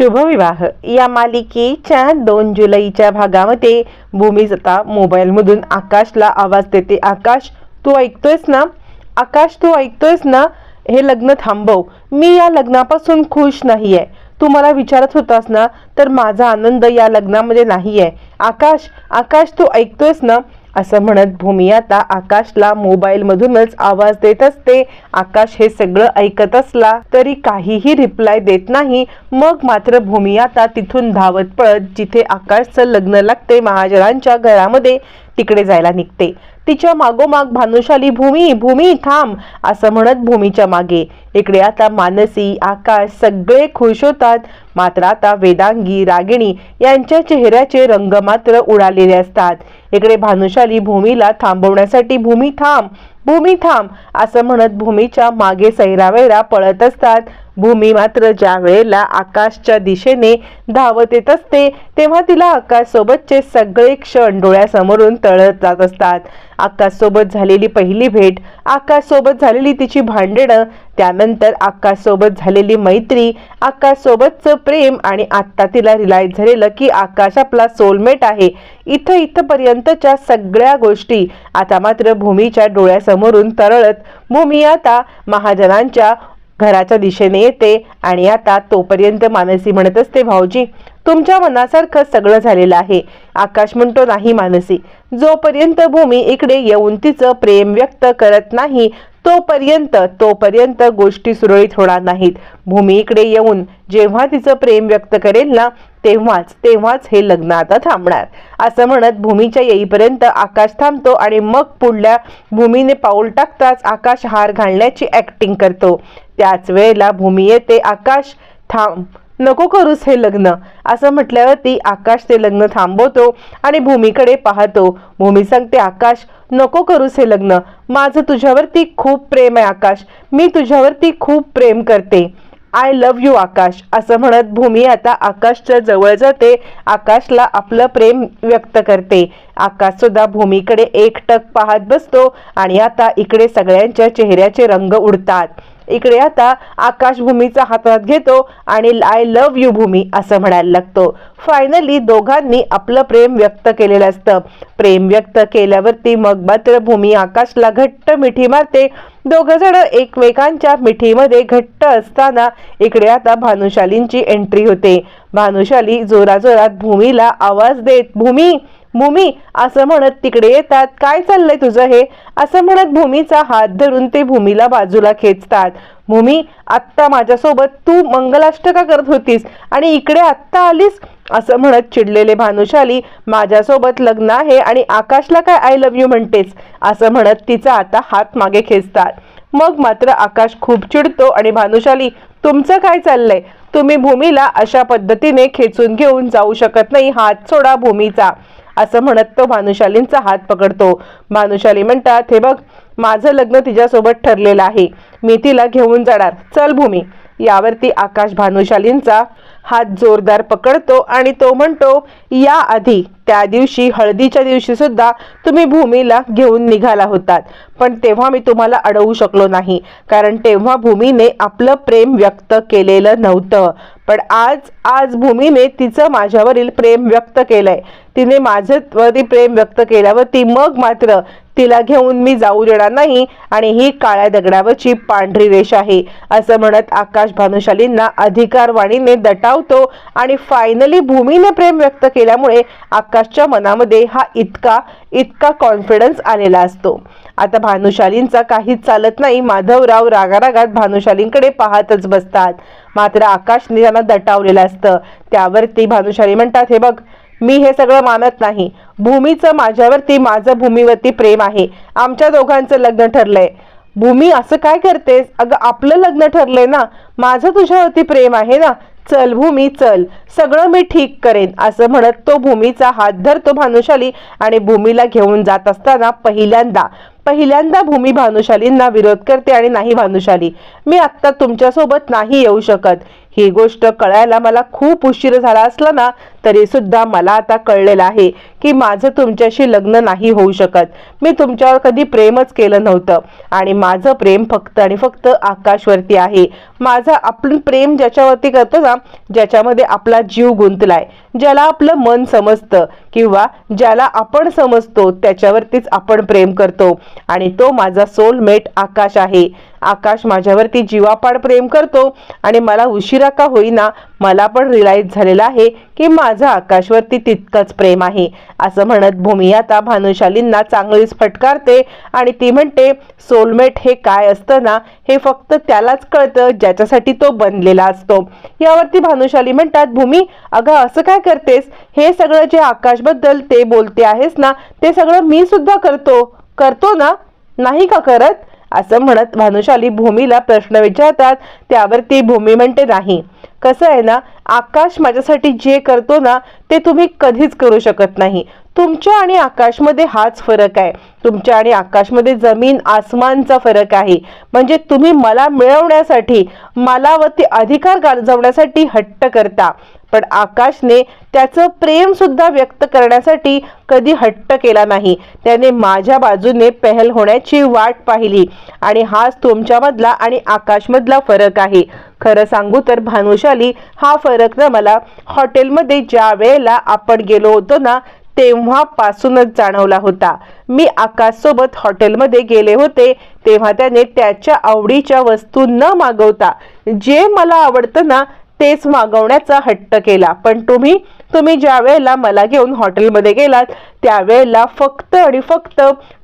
शुभविवाह. या मालिकेच्या दोन जुलैच्या भागामध्ये भूमी आता मोबाईलमधून आकाशला आवाज देते. आकाश तू ऐकतोयस ना? आकाश तू ऐकतोयस ना? हे लग्न थांबव. मी या लग्नापासून खुश नाही आहे तू मला विचारत होतास ना तर माझा आनंद या लग्नामध्ये नाही आहे आकाश आकाश तू ऐकतोयस ना? असं म्हणत भूमी आता आकाशला मोबाईलमधूनच आवाज देत असते. आकाश हे सगळं ऐकत असला तरी काहीही रिप्लाय देत नाही. मग मात्र भूमी आता तिथून धावत पळत जिथे आकाशचं लग्न लागते महाजनांच्या घरामध्ये तिकडे जायला निघते. तिच्या मागोमाग भानुशाली भूमी भूमी थांब असं म्हणत भूमीच्या मागे. इकडे आता मानसी आकाश सगळे खुश होतात. मात्र आता वेदांगी रागिणी यांच्या चेहऱ्याचे रंग मात्र उडालेले असतात. इकडे भानुशाली भूमीला थांबवण्यासाठी भूमी थांब भूमी थांब असं म्हणत भूमीच्या मागे सैरावैरा पळत असतात. भूमी मात्र ज्या वेळेला आकाशच्या दिशेने धावत येत असते तेव्हा तिला आकाशसोबतचे सगळे क्षण डोळ्यासमोरून तळत जात असतात. आकाशसोबत झालेली पहिली भेट आकाशसोबत झालेली तिची भांडणं त्यानंतर आकाशसोबत झालेली मैत्री आकाशसोबतचं प्रेम आणि आत्ता तिला रिलाईज झालेलं की आकाश आपला सोलमेट आहे. इथं इथंपर्यंतच्या सगळ्या गोष्टी आता मात्र भूमीच्या डोळ्यासमोरून तरळत भूमी आता महाजनांच्या घराच्या दिशेने येते आणि आता तोपर्यंत मानसी म्हणत असते भाऊजी तुमच्या मनासारखं सगळं झालेलं आहे. आकाश म्हणतो नाही मानसी जोपर्यंत भूमी इकडे येऊन तिचं प्रेम व्यक्त करत नाही तोपर्यंत तोपर्यंत गोष्टी सुरळीत होणार नाहीत. भूमी इकडे येऊन जेव्हा तिचं प्रेम व्यक्त करेल ना तेव्हाच तेव्हाच हे लग्न आता थांबणार. असं म्हणत भूमीच्या येईपर्यंत आकाश थांबतो आणि मग पुढल्या भूमीने पाऊल टाकताच आकाश हार घालण्याची ऍक्टिंग करतो. त्याच वेळेला भूमी येते आकाश थांब नको करूस हे लग्न. असं म्हटल्यावरती आकाश ते लग्न थांबवतो आणि भूमीकडे पाहतो. भूमी सांगते आकाश नको करूस हे लग्न. माझं तुझ्यावरती खूप प्रेम आहे आकाश. मी तुझ्यावरती खूप प्रेम करते. I love you Akash. असं म्हणत भूमी आता आकाशच्या जवळ जाते. आकाशला आपलं प्रेम व्यक्त करते. आकाश सुद्धा भूमीकडे एकटक पाहत बसतो आणि आता इकडे सगळ्यांच्या चेहऱ्याचे रंग उडतात. इकडे आता आकाश भूमीचा हातात घेतो आणि आय लव्ह यू भूमी असं म्हणायला लागतो. फायनली दोघांनी आपलं प्रेम व्यक्त केलेलं असतं. प्रेम व्यक्त केल्यावरती मग मात्र भूमी आकाशला घट्ट मिठी मारते. दोघ जण एकमेकांच्या मिठीमध्ये घट्ट असताना इकडे आता भानुशालींची एंट्री होते. भानुशाली जोराजोरात भूमीला आवाज देत भूमी भूमी असं म्हणत तिकडे येतात. काय चाललंय तुझं हे? असं म्हणत भूमीचा हात धरून ते भूमीला बाजूला खेचतात. भूमी आत्ता माझ्यासोबत तू मंगलाष्टका करत होतीस आणि इकडे आत्ता आलीस? असं म्हणत चिडलेले भानुशाली माझ्यासोबत लग्न आहे आणि आकाशला काय आय लव्ह यू म्हणतेस? असं म्हणत तिचा आता हात मागे खेचतात. मग मात्र आकाश खूप चिडतो आणि भानुशाली तुमचं काय चाललंय? तुम्ही भूमीला अशा पद्धतीने खेचून घेऊन जाऊ शकत नाही. हात सोडा भूमीचा. असं म्हणत तो भानुशालींचा हात पकडतो. भानुशाली म्हणतात हे बघ माझं लग्न तिच्यासोबत ठरलेलं आहे. मी तिला घेऊन जाणार. चल भूमी. यावरती आकाश भानुशालींचा हात जोरदार पकडतो आणि तो म्हणतो याआधी त्या दिवशी हळदीच्या दिवशी सुद्धा तुम्ही भूमीला घेऊन निघाला होतात. पण तेव्हा मी तुम्हाला अडवू शकलो नाही. कारण तेव्हा भूमीने आपलं प्रेम व्यक्त केलेलं नव्हतं. पण आज आज भूमीने तिचं माझ्यावरील प्रेम व्यक्त केलंय. तिने माझ्यावरती प्रेम व्यक्त केल्यावरती मग मात्र तिला घेऊन मी जाऊ देणार नाही आणि ही काळ्या दगडावरची पांढरी रेष आहे. असं म्हणत आकाश भानुशालींना अधिकारवाणीने दटावतो आणि फायनली भूमीने प्रेम व्यक्त केल्यामुळे आकाश आकाशच्या मनामध्ये हा इतका इतका कॉन्फिडन्स आलेला असतो. आता भानुशालींचा काहीच चालत नाही. माधवराव रागारागात भानुशालींकडे पाहतच बसतात. मात्र आकाशने त्यांना दटावलेलं असतं. त्यावरती भानुशाली म्हणतात हे बघ मी हे सगळं मानत नाही. भूमीचं माझ्यावरती माझं भूमीवरती प्रेम आहे. आमच्या दोघांचं लग्न ठरलंय. भूमी असं काय करतेस? अगं आपलं लग्न ठरलंय ना. माझं तुझ्यावरती प्रेम आहे ना. चल भूमी चल. सगळं मी ठीक करेन असं म्हणत तो भूमीचा हात धरतो भानुशाली आणि भूमीला घेऊन जात असताना पहिल्यांदा पहिल्यांदा भूमी भानुशालींना विरोध करते आणि नाही भानुशाली मी आत्ता तुमच्यासोबत नाही येऊ शकत. ही गोष्ट कळायला मला खूप उशीर झाला असला ना तरी सुद्धा मला आता कळलेलं आहे की माझं तुमच्याशी लग्न नाही होऊ शकत. मी तुमच्यावर कधी प्रेमच केलं नव्हतं आणि माझं प्रेम फक्त आणि फक्त आकाशवरती आहे. माझं आपण प्रेम ज्याच्यावरती करतो ज्याच्यामध्ये आपला जीव गुंतलाय. ज्याला आपलं मन समजतं किंवा ज्याला आपण समजतो त्याच्यावरतीच आपण प्रेम करतो. आणि तो माझा सोलमेट आकाश आहे. आकाश माझ्यावरती जीवापाड प्रेम करतो आणि मला उशिरा का होईना मला पण रिलाईज झालेला आहे की माझं आकाशवरती तितकंच प्रेम आहे. असं म्हणत भूमी आता भानुशालींना चांगलीच फटकारते आणि ती म्हणते सोलमेट हे काय असतं ना हे फक्त त्यालाच कळतं ज्याच्यासाठी तो बनलेला असतो. यावरती भानुशाली म्हणतात भूमी अगं असं काय करतेस? हे सगळं जे आकाशबद्दल ते बोलते आहेस ना ते सगळं मी सुद्धा करतो. करतो ना? नाही का करत? असं म्हणत भानुशाली भूमीला प्रश्न विचारतात. त्यावर ती भूमी म्हणते नाही. कसं आहे ना आकाश माझ्यासाठी जे करतो ना ते तुम्ही कधीच करू शकत नाही. तुमच्या आणि आकाशमध्ये हाच फरक आहे. तुमच्या आणि आकाशमध्ये जमीन आसमानचा फरक आहे. म्हणजे तुम्ही मला मिळवण्यासाठी मला व ते अधिकार गाजवण्यासाठी हट्ट करता. पण आकाशने त्याचं प्रेम सुद्धा व्यक्त करण्यासाठी कधी हट्ट केला नाही. त्याने माझ्या बाजूने पहल होण्याची वाट पाहिली. आणि हाच तुमच्यामधला आणि आकाशमधला फरक आहे. खरं सांगू तर भानुशाली हा फरक ना मला हॉटेलमध्ये ज्या वेळेला आपण गेलो होतो ना तेव्हापासूनच जाणवला होता. मी आकाशसोबत हॉटेलमध्ये गेले होते तेव्हा त्याने त्याच्या आवडीच्या वस्तू न मागवता जे मला आवडतं ना तेच मागवण्याचा हट्ट केला. पण तुम्ही तुम्ही ज्या वेळेला मला घेऊन हॉटेलमध्ये गेलात त्यावेळेला फक्त आणि फक्त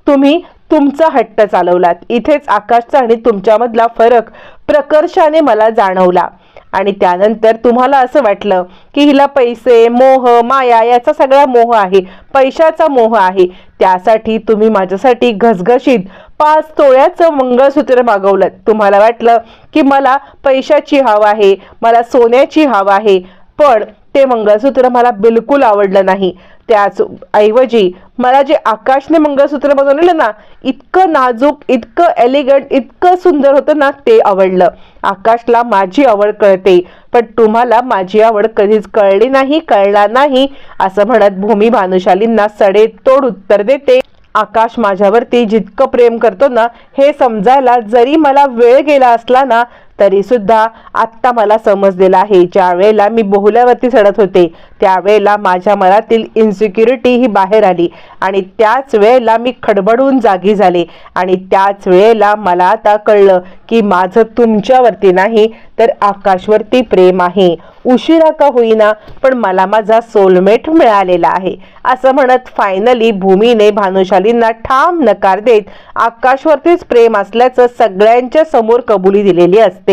तुम्ही तुमचा हट्ट चालवलात. इथेच आकाशचा आणि तुमच्यामधला फरक प्रकर्षाने मला जाणवला. आणि त्यानंतर तुम्हाला असं वाटलं की हिला पैसे मोह माया याचा सगळा मोह आहे पैशाचा मोह आहे. त्यासाठी तुम्ही माझ्यासाठी घसघशीत पाच तोळ्याचं मंगळसूत्र मागवलं. तुम्हाला वाटलं की मला पैशाची हवा आहे मला सोन्याची हवा आहे पण ते मंगळसूत्र मला बिलकुल आवडलं नाही. त्याच ऐवजी मला जे आकाशने मंगळसूत्र बनवलेलं ना इतकं नाजूक इतकं एलिगंट इतकं सुंदर होतं ना ते आवडलं. आकाशला माझी आवड कळते पण तुम्हाला माझी आवड कधीच कळली नाही कळला नाही असं म्हणत भूमी भानुशालींना सडेतोड उत्तर देते. आकाश माझ्यावरती जितकं प्रेम करतो ना हे समजायला जरी मला वेळ गेला असला ना तरी सुद्धा आत्ता मला समजलेलं आहे. ज्या वेळेला मी बहुल्यावरती चढत होते त्यावेळेला माझ्या मनातील इन्सिक्युरिटी ही बाहेर आली आणि त्याच वेळेला मी खडबडून जागी झाले आणि त्याच वेळेला मला आता कळलं की माझं तुमच्यावरती नाही तर आकाशवरती प्रेम आहे. उशिरा का होईना पण मला माझा सोलमेट मिळालेला आहे. असं म्हणत फायनली भूमीने भानुशालींना ठाम नकार देत आकाशवरतीच प्रेम असल्याचं सगळ्यांच्या समोर कबुली दिलेली असते.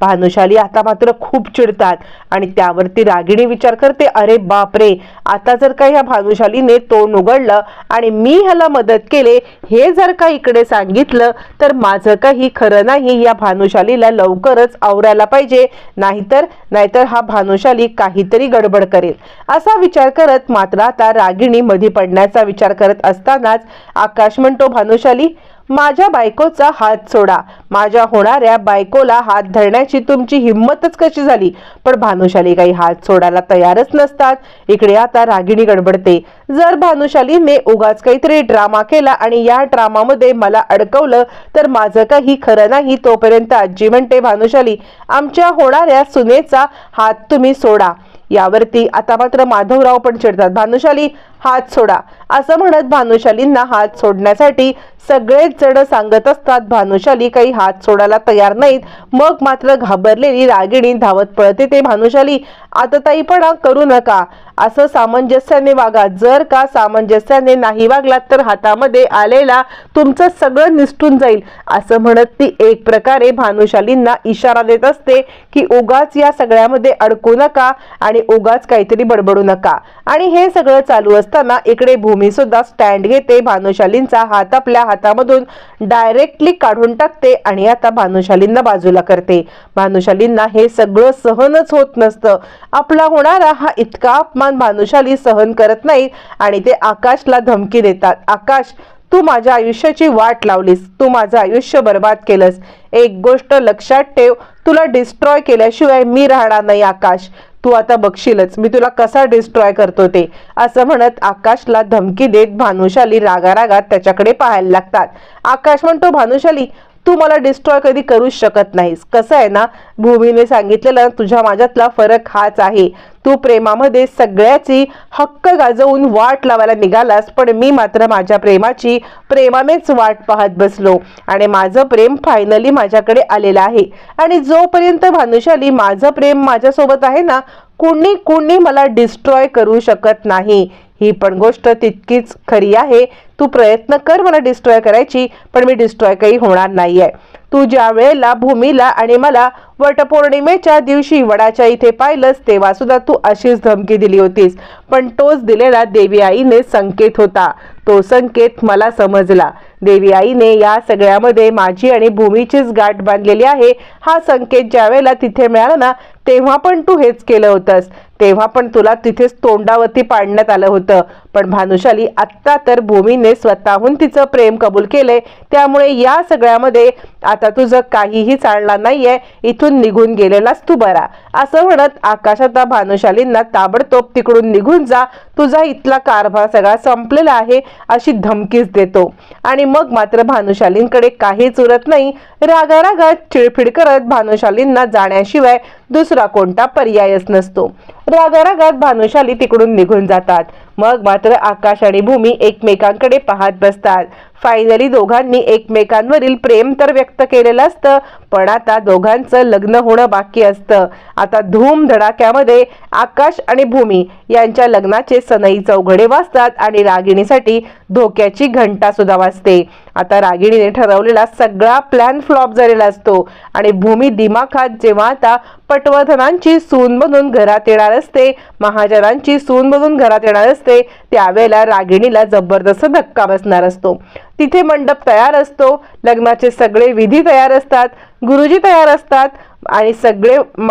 भानुशाली आता मात्र खूप चिडतात. आणि त्यावरती रागिणी विचार करते अरे बापरे आता जर का ह्या भानुशालीने तोंड उघडलं आणि मी ह्याला मदत केले हे जर का इकडे सांगितलं तर माझं काही खरं नाही. या भानुशालीला लवकरच आवरायला पाहिजे. नाहीतर नाहीतर हा भानुशाली काहीतरी गडबड करेल. असा विचार करत मात्र आता रागिणी मध्ये पडण्याचा विचार करत असतानाच आकाश म्हणतो भानुशाली माझ्या बायकोचा हात सोडा. माझ्या होणाऱ्या बायकोला हात धरण्याची तुमची हिंमतच कशी झाली? पण भानुशाली काही हात सोडायला तयारच नसतात. इकडे आता रागिणी गडबडते. जर भानुशालीने उगाच काहीतरी ड्रामा केला आणि या ड्रामामध्ये मला अडकवलं तर माझं काही खरं नाही तोपर्यंत आजी म्हणते भानुशाली आमच्या होणाऱ्या सुनेचा हात तुम्ही सोडा. यावरती आता मात्र माधवराव पण चिडतात. भानुशाली हात सोडा. असं म्हणत भानुशालींना हात सोडण्यासाठी सगळेच जण सांगत असतात भानुशाली काही हात सोडायला तयार नाहीत. मग मात्र घाबरलेली रागिणी धावत पळते ते. भानुशाली आता ताईपणा करू नका. असं सामंजस्याने वागा. जर का सामंजस्याने नाही वागलात तर हातामध्ये आलेला तुमचं सगळं निसटून जाईल. असं म्हणत ती एक प्रकारे भानुशालींना इशारा देत असते की उगाच या सगळ्यामध्ये अडकू नका आणि उगाच काहीतरी बडबडू नका. आणि हे सगळं चालू असताना इकडे भूमी सुद्धा स्टँड घेते. भानुशालींचा हात आपल्या हातामधून डायरेक्टली काढून टाकते आणि आता भानुशालींना बाजूला करते. भानुशालींना हे सगळं सहनच होत नसतं. आपला होणारा हा इतका अपमान भानुशाली सहन करत नाही आणि ते आकाशला धमकी देतात. आकाश तू माझ्या आयुष्याची वाट लावलीस. तू माझं आयुष्य बर्बाद केलंस. एक गोष्ट लक्षात ठेव तुला डिस्ट्रॉय केल्याशिवाय मी राहणार नाही आकाश. तू आता बघशीलच मी तुला कसा डिस्ट्रॉय करतो ते. असं म्हणत आकाशला धमकी देत भानुशाली रागारागात त्याच्याकडे पाहायला लागतात. आकाश म्हणतो भानुशाली तू मला डिस्ट्रॉय कधी करूच शकत नाहीस. कसं आहे ना भूमीने सांगितलेलं तुझ्या माझ्यातला फरक हाच आहे. तू प्रेमामध्ये सगळ्याची हक्क गाजवून वाट लावायला निघालास पण मी मात्र माझ्या प्रेमाची प्रेमानेच वाट पाहत बसलो. आणि माझं प्रेम फायनली माझ्याकडे आलेलं आहे. आणि जोपर्यंत भानुशाली माझं प्रेम माझ्यासोबत आहे ना कुणी कुणी मला डिस्ट्रॉय करू शकत नाही. ही पण गोष्ट तितकीच खरी आहे. तू प्रयत्न कर मला डिस्ट्रॉय करायची पण मी डिस्ट्रॉय काही होणार नाही आहे तू ज्या वेळेला भूमीला आणि मला वटपौर्णिमेच्या दिवशी वडाच्या इथे पाहिलंस तेव्हा सुद्धा तू अशीच धमकी दिली होतीस. पण तोच दिलेला देवी आईने संकेत होता. तो संकेत मला समजला. देवी आईने या सगळ्यामध्ये माझी आणि भूमीचीच गाठ बांधलेली आहे. हा संकेत ज्या वेळेला तिथे मिळाला ना तेव्हा पण तू हेच केलं होतंस. तेव्हा पण तुला तिथेच तोंडावरती पाडण्यात आलं होतं. पण भानुशाली आत्ता तर भूमीने स्वतःहून तिचं प्रेम कबूल केलंय. त्यामुळे या सगळ्यामध्ये आता तुझं काहीही चालणार नाहीये. इथून निघून गेलेलास तू बरा. असं म्हणत आकाश आता भानुशालींना ताबडतोब तिकडून निघून जा. तुझा इथला कारभार सगळा संपलेला आहे अशी धमकीच देतो. आणि मग मात्र भानुशालींकडे काहीच उरत नाही. रागारागात चिडफिड करत भानुशालींना जाण्याशिवाय दुसरा कोणता पर्यायच नसतो. रागारागात भानुशाली तिकडून निघून जातात. मग मात्र आकाश आणि भूमी एकमेकांकडे पाहत बसतात. फायनली दोघांनी एकमेकांवरील प्रेम तर व्यक्त केलेलं असतं पण आता दोघांचं लग्न होणं बाकी असतं. आता धूम धडाक्यामध्ये आकाश आणि भूमी यांच्या लग्नाचे सनई चौघडे वाजतात आणि रागिणीसाठी धोक्याची घंटा सुद्धा वाजते. आता रागिणीने ठरवलेला सगळा प्लॅन फ्लॉप झालेला असतो आणि भूमी दिमाखात जेव्हा आता पटवर्धनांची सून बनून घरात येणार असते महाजनांची सून बनून घरात येणार असते त्यावेळेला रागिणीला जबरदस्त धक्का बसणार असतो. तिथे मंडप तयार असतो. लग्नाचे सगळे विधी तयार असतात. गुरुजी तयार असतात आणि सगळे म-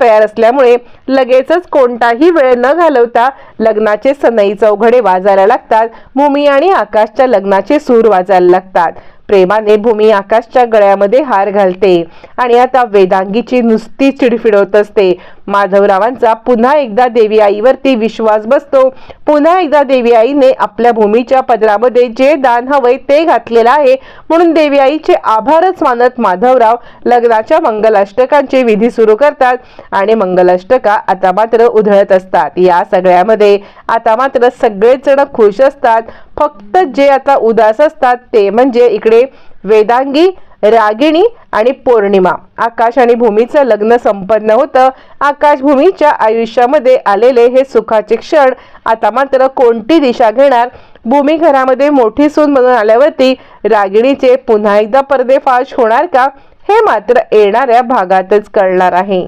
तयार असल्यामुळे लगेचच कोणताही वेळ न घालवता लग्नाचे सनई चौघडे वाजायला लागतात. भूमी आणि आकाशच्या लग्नाचे सूर वाजायला लागतात. प्रेमाने भूमी आकाशच्या गळ्यामध्ये हार घालते. आणि आता वेदांगीची नुसती चिडफिडवत असते. माधवरावांचा पुन्हा एकदा देवी आईवरती विश्वास बसतो. पुन्हा एकदा देवी आईने आपल्या भूमीच्या पदरामध्ये जे दान हवंय ते घातलेलं आहे. म्हणून देवी आईचे आभारच मानत माधवराव लग्नाच्या मंगलाष्टकांची विधी सुरू करतात. आणि मंगलाष्टका आता मात्र उधळत असतात. या सगळ्यामध्ये आता मात्र सगळेच जण खुश असतात. फक्त जे आता उदास असतात ते म्हणजे इकडे वेदांगी रागिणी आणि पौर्णिमा. आकाश आणि भूमीचं लग्न संपन्न होतं. आकाश भूमीच्या आयुष्यामध्ये आलेले हे सुखाचे क्षण आता मात्र कोणती दिशा घेणार? भूमी घरामध्ये मोठी सून म्हणून आल्यावरती रागिणीचे पुन्हा एकदा पर्देफाश होणार का? हे मात्र येणाऱ्या भागातच कळणार आहे.